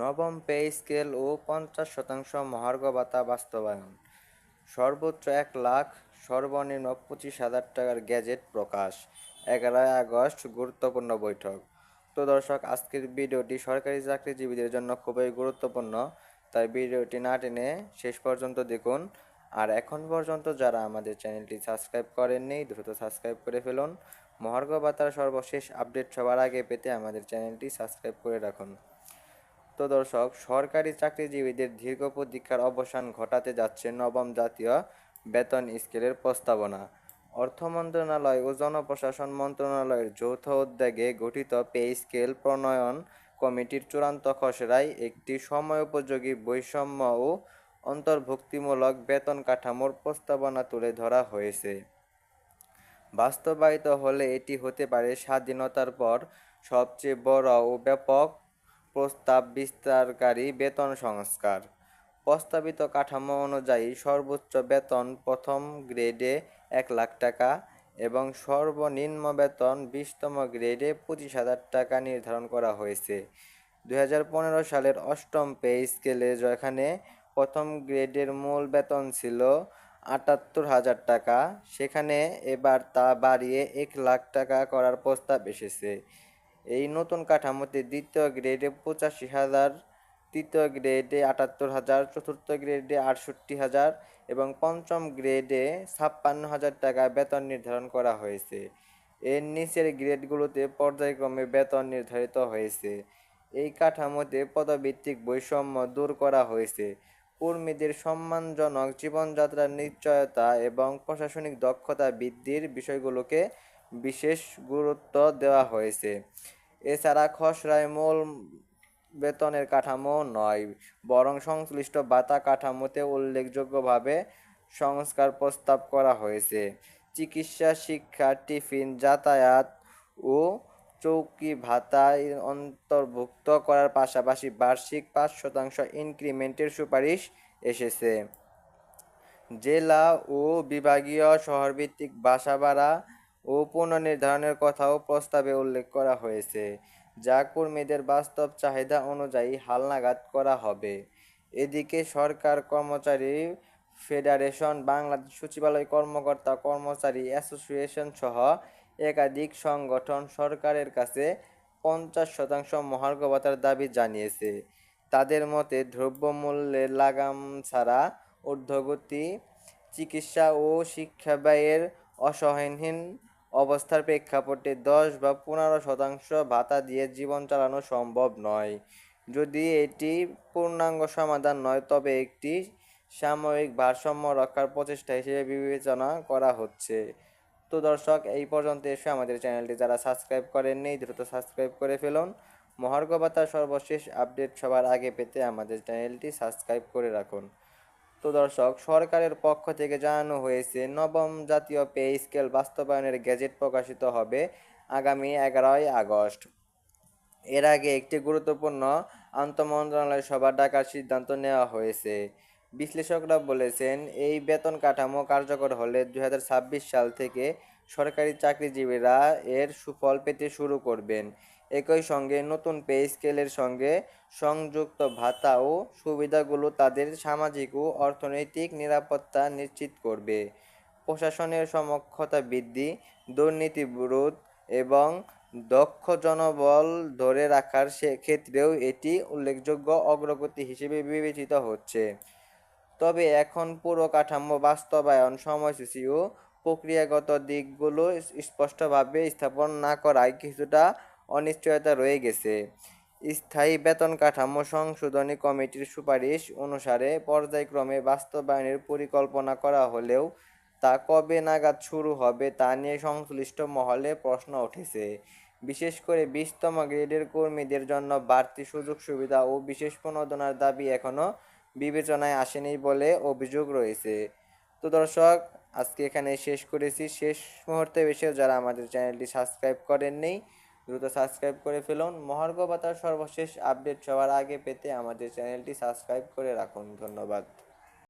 নবম pay scale ও পঞ্চাশ শতাংশ মহার্ঘ ভাতা বাস্তবায়ন। সর্বোচ্চ এক লাখ, সর্বনিম্ন পঁচিশ হাজার টাকার গ্যাজেট প্রকাশ। এগারোই আগস্ট গুরুত্বপূর্ণ বৈঠক। তো দর্শক, আজকের ভিডিওটি সরকারি চাকরিজীবীদের জন্য খুবই গুরুত্বপূর্ণ। তাই ভিডিওটি না টেনে শেষ পর্যন্ত দেখুন। আর এখন পর্যন্ত যারা আমাদের চ্যানেলটি সাবস্ক্রাইব করেননি, দ্রুত সাবস্ক্রাইব করে ফেলুন। মহার্ঘ ভাতার সর্বশেষ আপডেট সবার আগে পেতে আমাদের চ্যানেলটি সাবস্ক্রাইব করে রাখুন। তো দর্শক সরকারি চাকরিজীবীদের দীর্ঘ প্রতীক্ষার অবসান ঘটাতে যাচ্ছে নবম জাতীয় বেতন স্কেলের প্রস্তাবনা। অর্থ মন্ত্রণালয় ও জনপ্রশাসন মন্ত্রণালয়ের যৌথ উদ্যোগে গঠিত পে স্কেল প্রণয়ন কমিটির চূড়ান্ত খসড়ায় একটি সময়োপযোগী বৈষম্য ও অন্তর্ভুক্তিমূলক বেতন কাঠামোর প্রস্তাবনা তুলে ধরা হয়েছে। বাস্তবায়িত হলে এটি হতে পারে স্বাধীনতার পর সবচেয়ে বড় ও ব্যাপক প্রস্তাব বিস্তারকারী বেতন সংস্কার। প্রস্তাবিত কাঠামো অনুযায়ী সর্বোচ্চ বেতন প্রথম গ্রেডে এক লাখ টাকা এবং সর্বনিম্ন বেতন বিশতম গ্রেডে পঁচিশ হাজার টাকা নির্ধারণ করা হয়েছে। দু হাজার পনেরো সালের অষ্টম পে স্কেলে যেখানে প্রথম গ্রেডের মূল বেতন ছিল আটাত্তর হাজার টাকা, সেখানে এবার তা বাড়িয়ে এক লাখ টাকা করার প্রস্তাব এসেছে। এই নতুন কাঠামোতে দ্বিতীয় গ্রেডে পঁচাশি হাজার, তৃতীয় গ্রেডে আটাত্তর হাজার, চতুর্থ গ্রেডে আটষট্টি হাজার এবং পঞ্চম গ্রেডে ছাপ্পান্ন হাজার টাকা বেতন নির্ধারণ করা হয়েছে। এর নিচের গ্রেডগুলোতে পর্যায়ক্রমে বেতন নির্ধারিত হয়েছে। এই কাঠামোতে পদভিত্তিক বৈষম্য দূর করা হয়েছে। কর্মীদের সম্মানজনক জীবনযাত্রার নিশ্চয়তা এবং প্রশাসনিক দক্ষতা বৃদ্ধির বিষয়গুলোকে বিশেষ গুরুত্ব দেওয়া হয়েছে। এছাড়া খসড়ায় মূল বেতনের কাঠামো নয়, বরং সংশ্লিষ্ট ভাতা কাঠামোতে উল্লেখযোগ্যভাবে সংস্কার প্রস্তাব করা হয়েছে। চিকিৎসা, শিক্ষা, টিফিন, যাতায়াত ও চৌকি ভাতায় অন্তর্ভুক্ত করার পাশাপাশি বার্ষিক পাঁচ শতাংশ ইনক্রিমেন্টের সুপারিশ এসেছে। জেলা ও বিভাগীয় শহরভিত্তিক বাসা ভাড়া ও পুনর্নির্ধারণের কথাও প্রস্তাবে উল্লেখ করা হয়েছে, যা কর্মীদের বাস্তব চাহিদা অনুযায়ী হালনাগাদ করা হবে। এদিকে সরকার কর্মচারী ফেডারেশন, বাংলাদেশ সচিবালয় কর্মকর্তা কর্মচারী অ্যাসোসিয়েশন সহ একাধিক সংগঠন সরকারের কাছে পঞ্চাশ শতাংশ মহার্ঘ ভাতার দাবি জানিয়েছে। তাদের মতে দ্রব্যমূল্যের লাগাম ছাড়া ঊর্ধ্বগতি, চিকিৎসা ও শিক্ষা ব্যয়ের অসহনহীন অবস্থার প্রেক্ষাপটে দশ বা পনেরো শতাংশ ভাতা দিয়ে জীবন চালানো সম্ভব নয়। যদি এটি পূর্ণাঙ্গ সমাধান নয়, তবে একটি সাময়িক ভারসাম্য রক্ষার প্রচেষ্টা হিসেবে বিবেচনা করা হচ্ছে। তো দর্শক, এই পর্যন্ত এসে আমাদের চ্যানেলটি। যারা সাবস্ক্রাইব করেননি, দ্রুত সাবস্ক্রাইব করে ফেলুন। মহার্ঘ ভাতার সর্বশেষ আপডেট সবার আগে পেতে আমাদের চ্যানেলটি সাবস্ক্রাইব করে রাখুন। তো দর্শক, সরকারের পক্ষ থেকে জানানো হয়েছে, নবম জাতীয় পে স্কেল বাস্তবায়নের গেজেট প্রকাশিত হবে আগামী এগারোই আগস্ট। এর আগে একটি গুরুত্বপূর্ণ আন্তঃমন্ত্রণালয় সভা ডাকার সিদ্ধান্ত নেওয়া হয়েছে। বিশ্লেষকরা বলেছেন, এই বেতন কাঠামো কার্যকর হলে দুই হাজার ছাব্বিশ সাল থেকে সরকারি চাকরিজীবীরা এর সুফল পেতে শুরু করবেন। একই সঙ্গে নতুন পে স্কেলের সঙ্গে সংযুক্ত ভাতা ও সুবিধাগুলো তাদের সামাজিক ও অর্থনৈতিক নিরাপত্তা নিশ্চিত করবে। প্রশাসনের সমক্ষতা বৃদ্ধি দুর্নীতি বিরোধ এবং দক্ষ জনবল ধরে রাখার সে ক্ষেত্রেও এটি উল্লেখযোগ্য অগ্রগতি হিসেবে বিবেচিত হচ্ছে। তবে এখন পুরো কাঠামো বাস্তবায়ন সময়সূচি ও প্রক্রিয়াগত দিকগুলো স্পষ্টভাবে স্থাপন না করায় কিছুটা অনিশ্চয়তা রয়ে গেছে। স্থায়ী বেতন কাঠামো সংশোধনী কমিটির সুপারিশ অনুসারে পর্যায়ক্রমে বাস্তবায়নের পরিকল্পনা করা হলেও তা কবে নাগাদ শুরু হবে তা নিয়ে সংশ্লিষ্ট মহলে প্রশ্ন উঠেছে। বিশেষ করে বিশতম গ্রেডের কর্মীদের জন্য বাড়তি সুযোগ সুবিধা ও বিশেষ প্রণোদনার দাবি এখনও বিবেচনায় আসেনি বলে অভিযোগ রয়েছে। তো দর্শক, আজকে এখানে শেষ করেছি। শেষ মুহূর্তে এসে যারা আমাদের চ্যানেলটি সাবস্ক্রাইব করেননি দ্রুত সাবস্ক্রাইব করে ফেলুন। মহার্ঘ ভাতার সর্বশেষ আপডেট সবার আগে পেতে আমাদের চ্যানেলটি সাবস্ক্রাইব করে রাখুন। ধন্যবাদ।